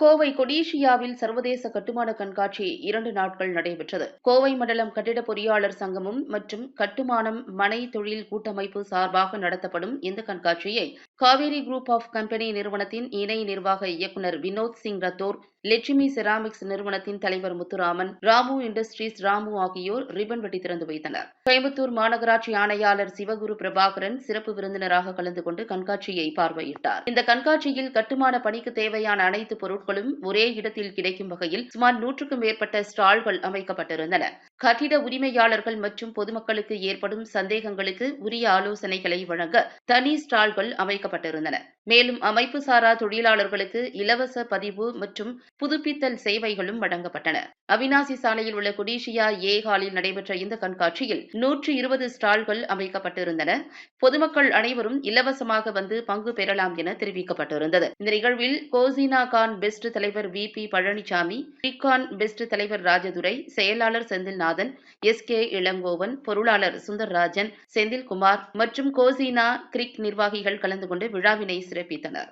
கோவை கொடிஷியாவில் சர்வதேச கட்டுமான கண்காட்சி இரண்டு நாட்கள் நடைபெற்றது. கோவை மண்டலம் கட்டிட பொறியாளர் சங்கமும் மற்றும் கட்டுமானம் மனை தொழில் கூட்டமைப்பு சார்பாக நடத்தப்படும் இந்த கண்காட்சியை காவேரி குரூப் ஆஃப் கம்பெனி நிறுவனத்தின் இணை நிர்வாக இயக்குநர் வினோத் சிங் ரத்தோர் லட்சுமி செராமிக்ஸ் நிறுவனத்தின் தலைவர் முத்துராமன் ராமு இண்டஸ்ட்ரீஸ் ராமு ஆகியோர் ரிப்பன் வெட்டி திறந்து வைத்தனர். கோயம்புத்தூர் மாநகராட்சி ஆணையாளர் சிவகுரு பிரபாகரன் சிறப்பு விருந்தினராக கலந்து கொண்டு கண்காட்சியை பார்வையிட்டார். இந்த கண்காட்சியில் கட்டுமான பணிக்கு தேவையான அனைத்து பொருட்களும் ஒரே இடத்தில் கிடைக்கும் வகையில் சுமார் நூற்றுக்கும் மேற்பட்ட ஸ்டால்கள் அமைக்கப்பட்டிருந்தன. கட்டிட உரிமையாளர்கள் மற்றும் பொதுமக்களுக்கு ஏற்படும் சந்தேகங்களுக்கு உரிய ஆலோசனைகளை வழங்க தனி ஸ்டால்கள் அமைக்கப்பட்டிருந்தன. மேலும் அமைப்பு சாரா தொழிலாளர்களுக்கு இலவச பதிவு மற்றும் புதுப்பித்தல் சேவைகளும் வழங்கப்பட்டன. அவினாசி சாலையில் உள்ள கொடிஷியா ஏ ஹாலில் நடைபெற்ற இந்த கண்காட்சியில் நூற்றி இருபது ஸ்டால்கள் அமைக்கப்பட்டிருந்தன. பொதுமக்கள் அனைவரும் இலவசமாக வந்து பங்கு பெறலாம் என தெரிவிக்கப்பட்டிருந்தது. இந்த நிகழ்வில் கோசினா கான் பெஸ்ட் தலைவர் வி பி பழனிசாமி பிகான் பெஸ்ட் தலைவர் ராஜதுரை செயலாளர் செந்தில்நாதன் எஸ் கே இளங்கோவன் பொருளாளர் சுந்தர்ராஜன் செந்தில்குமார் மற்றும் கோசினா கிரிக் நிர்வாகிகள் கலந்து கொண்டு விழாவினை சிறப்பித்தனர்